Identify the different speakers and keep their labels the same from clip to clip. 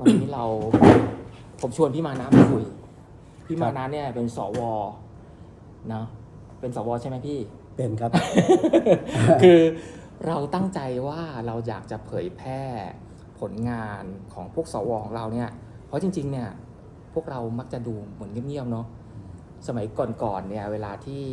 Speaker 1: วันนี้เราผมชวนพี่มานะมาคุย พี่มานะเนี่ยเป็นสวนะเป็นสวใช่ไหมพี่
Speaker 2: เป็นครับ
Speaker 1: คือเราตั้งใจว่าเราอยากจะเผยแพร่ผลงานของพวกสวของเราเนี่ย เพราะจริง ๆ เนี่ย พวกเรามักจะดูเหมือนเงียบๆเนาะสมัยก่อนๆเนี่ย เวลาที่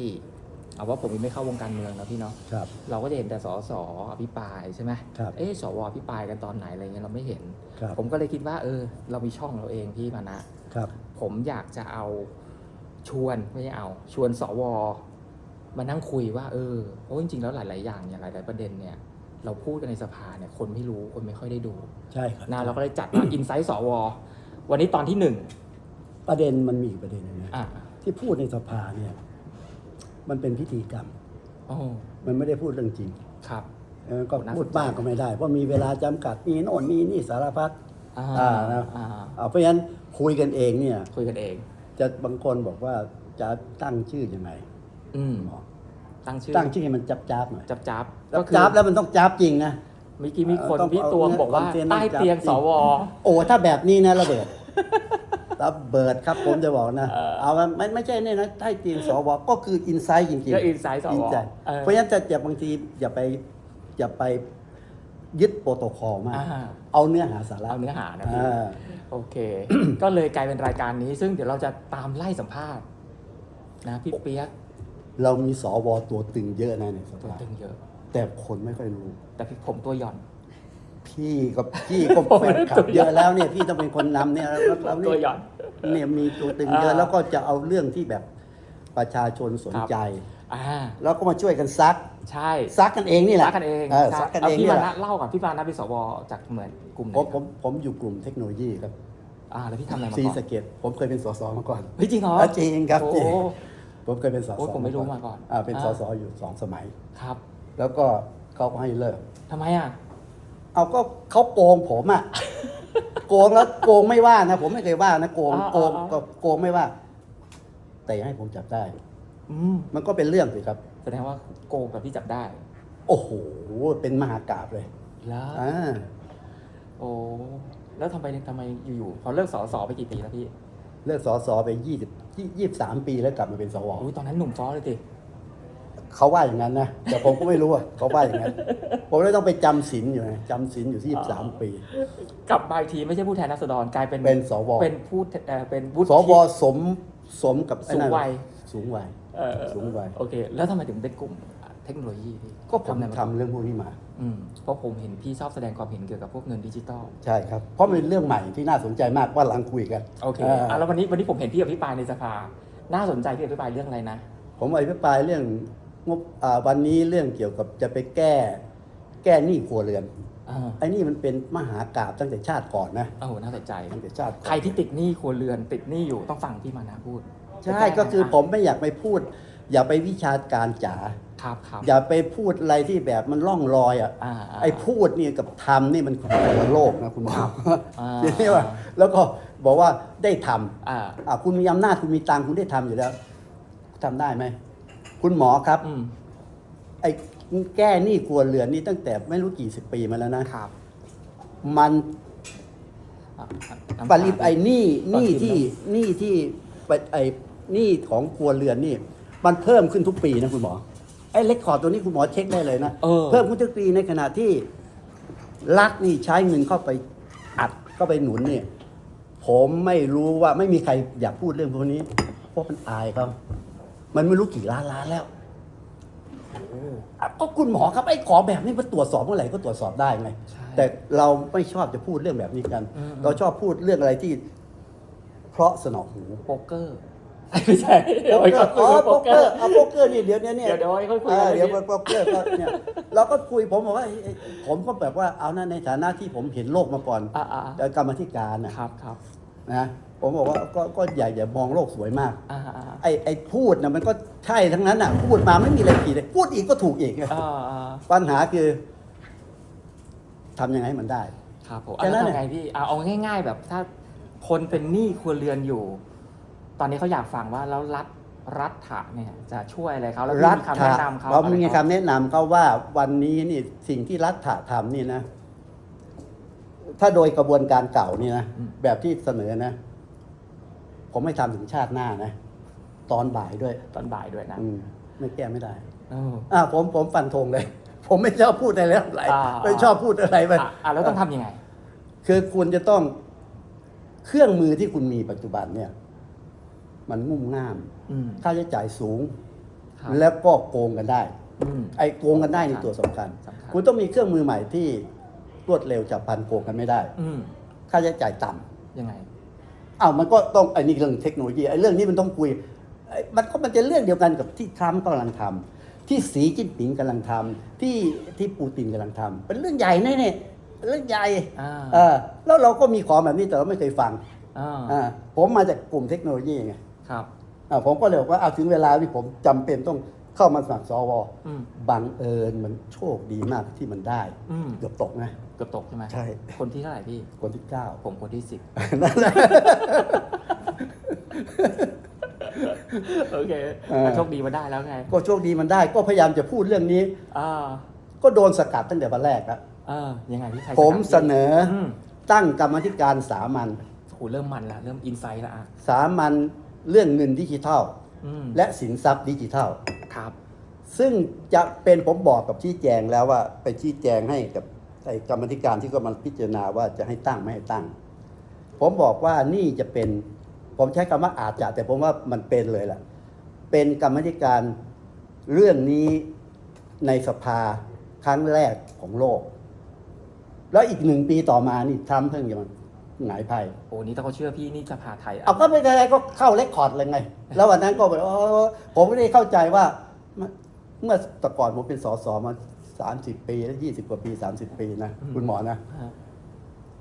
Speaker 1: เอาว่าผมยังไม่เข้าวงการเมืองนะพี่เนาะ
Speaker 2: ครับ
Speaker 1: เราก็จะเห็นแต่สสอภิปรายใช่ไหม
Speaker 2: ครับ
Speaker 1: เอ๊ะสวอภิปรายกันตอนไหนอะไรเงี้ยเราไม่เห็น
Speaker 2: ครับ
Speaker 1: ผมก็เลยคิดว่าเออ เรามีช่องเราเองพี่มานะ
Speaker 2: ครับ
Speaker 1: ผมอยากจะเอาชวนไม่ใช่เอา ชวนสวมานั่งคุยว่าเออเพราะจริงๆแล้วหลาย ๆ อย่างเนี่ยหลาย ๆ ประเด็นเนี่ย เราพูดกันในสภาเนี่ยคนไม่รู้คนไม่ค่อยได้ดู
Speaker 2: ใช่ครับ
Speaker 1: นะเราก็เลยจัดว่าอินไซต์สววันนี้ตอนที่หนึ่ง
Speaker 2: ประเด็นมันมีอีกประเด็นหนึงนะ
Speaker 1: อะ
Speaker 2: ที่พูดในสภาเนี่ย มันเป็นพิธีกรรม
Speaker 1: โอ้
Speaker 2: มันไม่ได้พูดเรื่องจริง
Speaker 1: ครับ
Speaker 2: เออก็
Speaker 1: น่าสนใจ
Speaker 2: พูดบ้างก็ไม่ได้ เพราะมีเวลาจำกัด มีโน่นมีนี่สารพัด
Speaker 1: อ่า
Speaker 2: อ่านะ
Speaker 1: อ่า
Speaker 2: เอาเพราะฉะนั้นคุยกันเองเนี่ย
Speaker 1: คุยกันเอง
Speaker 2: จะบางคนบอกว่าจะตั้งชื่อยังไง
Speaker 1: อืมตั้งชื่อ
Speaker 2: ตั้งชื่อให้มันจับจับๆหน่อย
Speaker 1: จับจับ
Speaker 2: จั
Speaker 1: ก็
Speaker 2: บ
Speaker 1: คือ
Speaker 2: จับแล้วมันต้องจับจริงนะ
Speaker 1: เมื่อกี้มีคน
Speaker 2: เออต้อง
Speaker 1: พี่
Speaker 2: เอา
Speaker 1: ตวง
Speaker 2: เนื้อ
Speaker 1: บอกว่า
Speaker 2: คอนเทนต์
Speaker 1: ใต้เตียง
Speaker 2: จับ
Speaker 1: สว
Speaker 2: โอ้ถ้าแบบนี้นะระเบิด ระเบิดครับผมจะบอกนะ
Speaker 1: เออ
Speaker 2: เอามันไม่ไม่ใช่เนี่ยนะใต้เตียงสวก็คืออินไซต์จริงๆ
Speaker 1: ก็ inside สว
Speaker 2: inside
Speaker 1: เออ
Speaker 2: เพราะฉะนั้นจะอย่าบางทีอย่าไปอย่าไปยึดโปรโตคอลมาก
Speaker 1: อ่า
Speaker 2: เอาเนื้อหาสาระ
Speaker 1: เอาเนื้อหานะพี่
Speaker 2: อ่า
Speaker 1: โอเค ก็เลยกลายเป็นรายการนี้ ซึ่งเดี๋ยวเราจะตามไล่สัมภาษณ์นะพี่เปียก
Speaker 2: เรามีสวตัวตึงเยอะนะในส
Speaker 1: ตัว
Speaker 2: ภา
Speaker 1: ตึงเยอะ
Speaker 2: แต่คนไม่ค่อยรู้
Speaker 1: แต่พี่ผมตัวหย่อน
Speaker 2: พี่กับพี่ก็แฟนคลับเยอะแล้วเนี่ย พี่ต้องเป็นคนนำเนี่ยแล้วแล้ว
Speaker 1: ตัว
Speaker 2: นี่
Speaker 1: หย่อน
Speaker 2: เนี่ยมีตัวตึงเยอะ
Speaker 1: อ่า
Speaker 2: แล้วก็จะเอาเรื่องที่แบบประชาชนสนใจ
Speaker 1: อ่า
Speaker 2: แล้วก็มาช่วยกันซัก
Speaker 1: ใช่
Speaker 2: ซักกันเองนี่แหละ
Speaker 1: ซักกันเอง
Speaker 2: เออ
Speaker 1: ใช่
Speaker 2: ซักกัน
Speaker 1: เอา
Speaker 2: เอง
Speaker 1: พี่
Speaker 2: นี่
Speaker 1: มา
Speaker 2: แห
Speaker 1: นะ
Speaker 2: ละ
Speaker 1: เล่าก่อนพี่มานะเป็นสวจากเหมือนกลุ่มไหน
Speaker 2: ผมผมผมอยู่กลุ่มเทคโนโลยีครับ
Speaker 1: อ่าแล้วพี่ทำอะไรมา
Speaker 2: ซี
Speaker 1: ก่อน
Speaker 2: สะเก็ตผมเคยเป็นสสมาก่อน
Speaker 1: เฮ้ยจริงเหรอ
Speaker 2: อะจริงครับ
Speaker 1: โอ้
Speaker 2: จริง ผมเคยเป็นสส
Speaker 1: โอ้ผมไม่รู้มาก่อน
Speaker 2: อ่าเป็น
Speaker 1: อ่า
Speaker 2: สสอยู่สองสมัย
Speaker 1: ครับ
Speaker 2: แล้วก็เขาก็ให้เลิก
Speaker 1: ทำไมอะ
Speaker 2: เอาก็เขาโกงผมอะ โกงแล้วโกงไม่ว่านะผมไม่เคยว่านะโกง
Speaker 1: อ่า
Speaker 2: โกง
Speaker 1: อ่า
Speaker 2: ก็โกงไม่ว่า แต่อย่าให้ผมจับได้
Speaker 1: อืม
Speaker 2: มันก็เป็นเรื่องสิครับ
Speaker 1: แสดงว่าโกงกับพี่จับได้
Speaker 2: โอ้โหเป็นมหากราบเลย
Speaker 1: แล้ว
Speaker 2: อ่า
Speaker 1: โอ้แล้วทำไมทำไมอยู่ๆพอเลิกสอสอไปกี่ปีแล้วพี่
Speaker 2: เลิกสสไปยี่สิบยี่สามปีแล้วกลับมาเป็นสว
Speaker 1: อุ้ยตอนนั้นหนุ่มฟ้อเลยติ
Speaker 2: เขาว่าอย่างนั้นนะแต่ผมก็ไม่รู้อะเขาว่าอย่างนั้น ผมเลยต้องไปจำศีลอยู่ไงจำศีลอยู่ที่ยี่สามปี
Speaker 1: กลับมาอีกทีไม่ใช่ผู้แทนราษฎรกลายเป็น
Speaker 2: เป็นสว
Speaker 1: เป็นผู้เอ่อเป็นวุฒิ
Speaker 2: สวสมสมกับไอ้
Speaker 1: สูง
Speaker 2: นั่น
Speaker 1: วัย
Speaker 2: สูงวัย
Speaker 1: เอ่อ
Speaker 2: สูงวัย
Speaker 1: โอเค แล้วทำไมถึงเป็นกลุ่มเทคโนโลยีพี่
Speaker 2: ก็ผม
Speaker 1: อะไราก่อน
Speaker 2: ทำเรื่องพวกนี้มา
Speaker 1: อืมเพราะผมเห็นพี่ชอบแสดงความเห็นเกี่ยวกับพวกเงินดิจิตอล
Speaker 2: ใช่ครับ เพราะมันเป็นเรื่องใหม่ที่น่าสนใจมากว่าหลังคุยกัน
Speaker 1: โอเค
Speaker 2: อ่า
Speaker 1: อะแล้ววันนี้วันนี้ผมเห็นพี่อภิปรายในสภา น่าสนใจพี่อภิปรายเรื่องอะไรนะ
Speaker 2: ผมอภิปรายเรื่อง งบอ่าวันนี้เรื่องเกี่ยวกับจะไปแก้ แก้หนี้ครัวเรือน
Speaker 1: อ่า
Speaker 2: ไอ้นี่มันเป็นมหากราบตั้งแต่ชาติก่อนนะ
Speaker 1: โอ้โหน่าสนใจ
Speaker 2: ตั้งแต่ชาติก่อน
Speaker 1: ใครที่ติดหนี้ครัวเรือนติดหนี้อยู่ต้องฟังพี่มานะพูด
Speaker 2: ใช่ก็คือผมไม่อยากไปพูด อย่าไปวิชาการจ๋า
Speaker 1: ครับครับ
Speaker 2: อย่าไปพูดอะไรที่แบบมันล่องลอยอะ
Speaker 1: อ่าา
Speaker 2: ไอ้พูดนี่กับทำนี่มันคนละโลกนะคุณหมอ
Speaker 1: อ่า
Speaker 2: ใช่ไหมแล้วก็บอกว่าได้ทำ
Speaker 1: อ่า
Speaker 2: อะคุณมีอำนาจคุณมีตังค์คุณได้ทำอยู่แล้วทำได้ไหม คุณหมอครับ
Speaker 1: อืม
Speaker 2: ไอ้แก้หนี้ครัวเรือนนี่ตั้งแต่ไม่รู้กี่สิบปีมาแล้วนะ
Speaker 1: ครับ
Speaker 2: มัน
Speaker 1: อะน้ำ
Speaker 2: ปริบไอ้หนี้หนี้
Speaker 1: ก่อนกิน
Speaker 2: ที่หนี้ที่ไปไอ้หนี้ของครัวเรือนนี่ มันเพิ่มขึ้นทุกปีนะคุณหมอไอ้เลคคอร์ดตัวนี้คุณหมอเช็คได้เลยนะ
Speaker 1: เออ
Speaker 2: เพิ่มขึ้นทุกปีในขณะที่รัฐนี่ใช้เงินเข้าไปอัดเข้าไปหนุนเนี่ย ผมไม่รู้ว่าไม่มีใครอยากพูดเรื่องพวกนี้เพราะมันอายเขา มันไม่รู้กี่ล้านล้านแล้วอะก็คุณหมอครับไอ้ของแบบนี้มันตรวจสอบเมื่อไหร่ก็ตรวจสอบได้ไง
Speaker 1: ใช่
Speaker 2: แต่เราไม่ชอบจะพูดเรื่องแบบนี้กัน
Speaker 1: อืม
Speaker 2: เราชอบพูดเรื่องอะไรที่ เพราะสนอหู
Speaker 1: โป๊กเกอร์ไม่ใช่เดี๋ยวไว้ค่อยคุ
Speaker 2: อ๋
Speaker 1: ย
Speaker 2: อ
Speaker 1: เรื่อง
Speaker 2: โป๊
Speaker 1: โป๊
Speaker 2: ก
Speaker 1: ก
Speaker 2: เก
Speaker 1: เก
Speaker 2: อ
Speaker 1: อ
Speaker 2: ร์
Speaker 1: ร์
Speaker 2: เอาโป๊กเกอร์นี่เดี๋ยวเนี้เนี่ย
Speaker 1: เดี๋ยวเดี๋ยวไว้ค่อยคุย
Speaker 2: เอ
Speaker 1: กัน
Speaker 2: อ
Speaker 1: เรื่อง
Speaker 2: เดี๋ยว
Speaker 1: นี้
Speaker 2: โป๊กเกอร์ก็เนี่ยเราก็คุยผมบอกว่าเอ้ยเอ้ยผมก็แบบว่าเอานะในฐานะที่ผมเห็นโลกมาก่อน
Speaker 1: อ่าอ่า
Speaker 2: เอ่อกรรมธิการนะครับ
Speaker 1: ครับ
Speaker 2: นะ ผมบอกว่าก็ก็อย่าอย่ามองโลกสวยมาก
Speaker 1: อ่าอ่า
Speaker 2: ไอ้ไอ้พูดนะมันก็ใช่ทั้งนั้นอะ พูดมาไม่มีอะไรผิดเลยพูดอีกก็ถูกอีกไง
Speaker 1: อ่าอ่า
Speaker 2: ปัญหาคือทำยังไงให้มันได้
Speaker 1: ครับผม
Speaker 2: แค่
Speaker 1: อะ
Speaker 2: นั้
Speaker 1: แล้ว
Speaker 2: น
Speaker 1: ทำไงพี่เอาเอาง่าย ๆ แบบถ้าคนเป็นหนี้ครัวเรือนอยู่ ตอนนี้เขาอยากฟังว่าแล้วรัฐรัฐะเนี่ย จะช่วยอะไรเขาแล้ว
Speaker 2: รั
Speaker 1: พี่
Speaker 2: ฐ
Speaker 1: มีคำแนะนำเขา
Speaker 2: เรามี
Speaker 1: อะไร
Speaker 2: คำแนะนำเขาว่าวันนี้นี่สิ่งที่รัฐะทำนี่นะ ถ้าโดยกระบวนการเก่านี่นะ
Speaker 1: อืม
Speaker 2: แบบที่เสนอนะ ผมไม่ทำถึงชาติหน้านะ ตอนบ่ายด้วย
Speaker 1: ตอนบ่ายด้วยนะ
Speaker 2: อืมไม่แก้ไม่ได้
Speaker 1: เออ
Speaker 2: อ่าผมผมฟันธงเลย ผมไม่ชอบพูดอะไรแล้วไหล
Speaker 1: อ่า
Speaker 2: ไม่ชอบพูดอะไรไป
Speaker 1: อะอะแล้วต้องทำยังไง
Speaker 2: คือคุณจะต้องเครื่องมือที่คุณมีปัจจุบันเนี่ย มันงุ่มง่าม
Speaker 1: อืม
Speaker 2: ค่าใช้จ่ายสูง
Speaker 1: ครับ
Speaker 2: แล้วก็โกงกันได้
Speaker 1: อืม
Speaker 2: ไอ้โกงกันได้ในตัวสำคัญ
Speaker 1: สำคัญ
Speaker 2: คุณต้องมีเครื่องมือใหม่ที่รวดเร็วจับพันโกงกันไม่ได้
Speaker 1: อืม
Speaker 2: ค่าใช้จ่ายต่ำ
Speaker 1: ยังไง
Speaker 2: อ้าวมันก็ต้องไอ้นี่เรื่องเทคโนโลยีไอ้เรื่องนี้มันต้องคุยไอ้มันก็มันจะเรื่องเดียวกันกับที่ทรัมป์กำลังทำที่สีจิ้นผิงกำลังทำที่ที่ปูตินกำลังทำเป็นเรื่องใหญ่แน่เนี่ยเรื่องใหญ่
Speaker 1: อ่า
Speaker 2: เออแล้วเราก็มีของแบบนี้แต่เราไม่เคยฟัง
Speaker 1: อ่า
Speaker 2: อ่าผมมาจากกลุ่มเทคโนโลยีไง
Speaker 1: ครับ
Speaker 2: อ่าผมก็เลยบอกว่าเอาถึงเวลาที่ผมจำเป็นต้อง เข้ามาสมัครสว
Speaker 1: อืม
Speaker 2: บังเอิญมันโชคดีมากที่มันได้
Speaker 1: อืม
Speaker 2: เกือบตกนะ
Speaker 1: เกือบตกใช่ไหม
Speaker 2: ใช่
Speaker 1: คนที่เท่าไหร่พี่
Speaker 2: คนที่เก้า
Speaker 1: ผมคนที่สิบ
Speaker 2: นั่นแหละ
Speaker 1: โอเค
Speaker 2: เออ
Speaker 1: โชคดีมาได้แล้วไง
Speaker 2: ก็โชคดีมันได้ ก็พยายามจะพูดเรื่องนี้
Speaker 1: อ่า
Speaker 2: ก็โดนสกัดตั้งแต่วันแรกแล้ว
Speaker 1: เออยังไงพี่ไทย
Speaker 2: ผมเสนอ
Speaker 1: ม
Speaker 2: ตั้งกรรมธิการสามัญ
Speaker 1: โหเริ่มมันแล้วเริ่มอินไซต์แล้วอะ
Speaker 2: สามัญเรื่องเงินดิจิทัล
Speaker 1: อืม
Speaker 2: และสินทรัพย์ดิจิทัล
Speaker 1: ครับ
Speaker 2: ซึ่งจะเป็นผมบอกกับชี้แจงแล้วว่าไปชี้แจงให้กับไอ้กรรมธิการที่ก็มาพิจารณาว่าจะให้ตั้งไม่ให้ตั้ง ผมบอกว่านี่จะเป็น ผมใช้คำว่าอาจจะ แต่ผมว่ามันเป็นเลยล่ะเป็นกรรมธิการเรื่องนี้ในสภาครั้งแรกของโลก แล้วอีกหนึ่งปีต่อมานี่ทรัมป์เพิ่งจะมา หงายไพ่
Speaker 1: โอ้นี่ถ้าเขาเชื่อพี่นี่จะพาไทยอะ
Speaker 2: เอาก็ไม่เป็นไรก็เข้าเรคคอร์ดเลยไง แล้ววันนั้นก็แบบโอ้ผมไม่ได้เข้าใจว่า เมื่อแต่ก่อนผมเป็นสสมาสามสิบปีแล้วยี่สิบกว่าปีสามสิบปีนะคุณหมอนะ
Speaker 1: ฮะ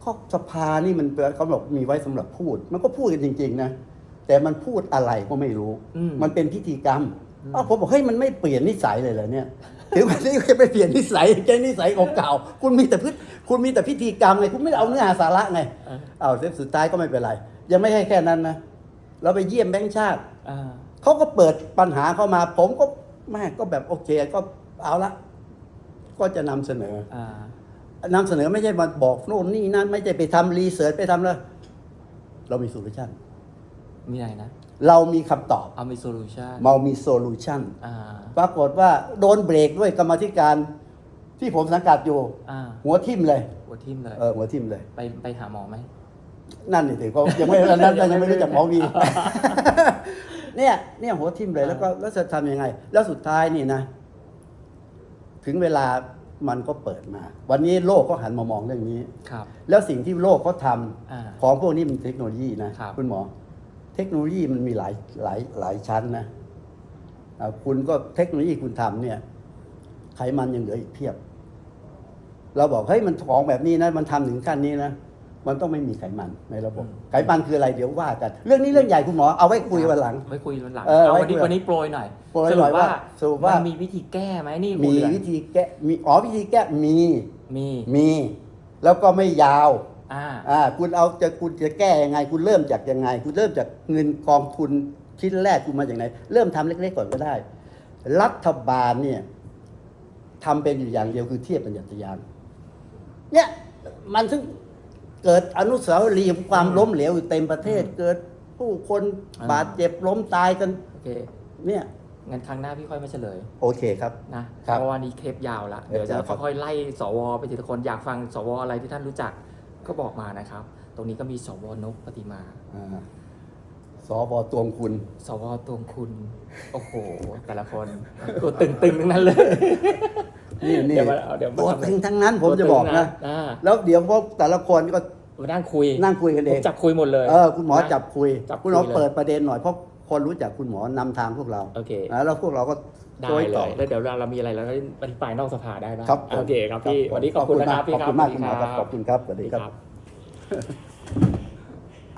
Speaker 2: ข้อสภานี่มันเป็นเขาบอกมีไว้สำหรับพูด มันก็พูดกันจริง ๆ นะแต่มันพูดอะไรก็ไม่รู้
Speaker 1: อืม
Speaker 2: มันเป็นพิธีกรรม
Speaker 1: อืม
Speaker 2: อ้าวผมบอกเฮ้ยมันไม่เปลี่ยนนิสัยเลยเหรอเนี่ย ถึงวันนี้ก็ไปเปลี่ยนนิสัยแกนิสัยเก่าๆคุณมีแต่พฤติคุณมีแต่พิธีกรรมไงคุณไม่ได้เอาเนื้อหาสาระไง
Speaker 1: เออ
Speaker 2: เอาเสร็จสุดท้ายก็ไม่เป็นไร ยังไม่ใช่แค่นั้นนะเราไปเยี่ยมแบงค์ชาติ
Speaker 1: อ่า
Speaker 2: เขาก็เปิดปัญหาเข้ามา ผมก็แม่ก็แบบโอเคก็เอาละ ก็จะนำเสนอ
Speaker 1: อ่า
Speaker 2: นำเสนอไม่ใช่มาบอกโน่นนี่นั่นไม่ใช่ไปทำรีเสิร์ชไปทำแล้วเรามีโซลูชัน
Speaker 1: มีอะไรนะ
Speaker 2: เรามีคำตอบ
Speaker 1: เอามีโซลูชัน
Speaker 2: เรามีโซลูชัน
Speaker 1: อ่า
Speaker 2: ปรากฏว่าโดนเบรกด้วยกรรมาธิการที่ผมสังกัดอยู่
Speaker 1: อ่า
Speaker 2: หัวทิ่มเลย
Speaker 1: หัวทิ่มเลย
Speaker 2: เออหัวทิ่มเลย
Speaker 1: ไปไปหาหมอไหม
Speaker 2: นั่นนี่ถึงเขายังไม่นั้นยังไม่รู้จักหมอวี เนี่ยเนี่ยหัวทิ่มเลยแล้วก็แล้วจะทำยังไง แล้วสุดท้ายนี่นะ ถึงเวลามันก็เปิดมา วันนี้โลกก็หันมามองเรื่องนี้
Speaker 1: ครับ
Speaker 2: แล้วสิ่งที่โลกเขาทำ
Speaker 1: อ่า
Speaker 2: ของพวกนี้มันเทคโนโลยีนะครับ คุณหมอ เทคโนโลยีมันมีหลายหลายหลายชั้นนะอ่าคุณก็เทคโนโลยีคุณทำเนี่ย ไขมันยังเหลืออีกเพียบ เราบอกเฮ้ยมันของแบบนี้นะ มันทำถึงขั้นนี้นะมันต้องไม่มีไขมันในระบบ ไขมันคืออะไรเดี๋ยวว่ากัน เรื่องนี้เรื่องใหญ่คุณหมอเอาไว้คุยวันหลัง
Speaker 1: ไว้คุยวันหลัง
Speaker 2: เออ
Speaker 1: เอา
Speaker 2: ไว้
Speaker 1: วันนี้
Speaker 2: คุย
Speaker 1: วันนี้โปรยหน่อย
Speaker 2: โปรยหน่อยว่าสรุปว่า
Speaker 1: นมีวิธีแก้ไหมนี่
Speaker 2: มี
Speaker 1: คุณเดือน
Speaker 2: วิธีแก้มีอ๋อวิธีแก้มี
Speaker 1: มี
Speaker 2: มี แล้วก็ไม่ยาว
Speaker 1: อ่า
Speaker 2: อ่าคุณเอาจะคุณจะแก้ยังไง คุณเริ่มจากยังไง คุณเริ่มจากเงินกองทุนชิ้นแรกคุณมาจากไหน เริ่มทำเล็กๆก่อนก็ได้ รัฐบาลเนี่ยทำเป็นอยู่อย่างเดียวคือเทียบปัญญาตยานเนี่ยมันถึงเกิดอนุสาวรีย์ของความล้มเหลวอยู่เต็มประเทศ เกิดผู้คน
Speaker 1: อ่า
Speaker 2: บาดเจ็บล้มตายกัน
Speaker 1: โอเค
Speaker 2: เนี่ย
Speaker 1: งั้นครั้งหน้าพี่ค่อยมาเฉลย
Speaker 2: โอเคครับ
Speaker 1: นะ ครับเพราะว่านี้เทปยาวละ
Speaker 2: เทป
Speaker 1: เดี๋ยวจะ
Speaker 2: ยาวครับ
Speaker 1: ค่อยๆไล่สวไปทีละคน อยากฟังสวอะไรที่ท่านรู้จัก ก็บอกมานะครับ ตรงนี้ก็มีสวนกปฏิมา
Speaker 2: อ่าสบตวงคุณ
Speaker 1: สวตวงคุณ โอ้โห แต่ละคนตัวตึงๆทั้งนั้นเลย
Speaker 2: นี่นี่
Speaker 1: เดี๋ยวมาเอาเดี๋ยวมา
Speaker 2: ตัว
Speaker 1: ทำ
Speaker 2: ถึงทั้งนั้นผมจะบอกนะ
Speaker 1: อ่า
Speaker 2: แล้วเดี๋ยวพวกแต่ละคนก็
Speaker 1: มานั่งคุย
Speaker 2: นั่งคุยกันเอ
Speaker 1: ผม
Speaker 2: ง
Speaker 1: จับคุยหมดเลย
Speaker 2: เออคุณหมอจับคุย
Speaker 1: จับคุย
Speaker 2: คุณหมอ
Speaker 1: เลย
Speaker 2: เปิดประเด็นหน่อยเพราะคนรู้จักคุณหมอนำทางพวกเรา
Speaker 1: โอเค
Speaker 2: นะแล้วพวกเราก็
Speaker 1: ได้
Speaker 2: ช่วย
Speaker 1: เล
Speaker 2: ต่อ ย
Speaker 1: แล้วเดี๋ยวเราเรามีอะไรเราก็อธิบายนอกสภาได้บ้าง
Speaker 2: ครับผม
Speaker 1: โอเคครับพี่
Speaker 2: ผม
Speaker 1: วันนี้ขอบคุณนะครับพี่
Speaker 2: ขอบ
Speaker 1: ครับ
Speaker 2: คุณมากคุณหมอครับ ขอบคุณครับสวัสดีครับ
Speaker 1: ครับ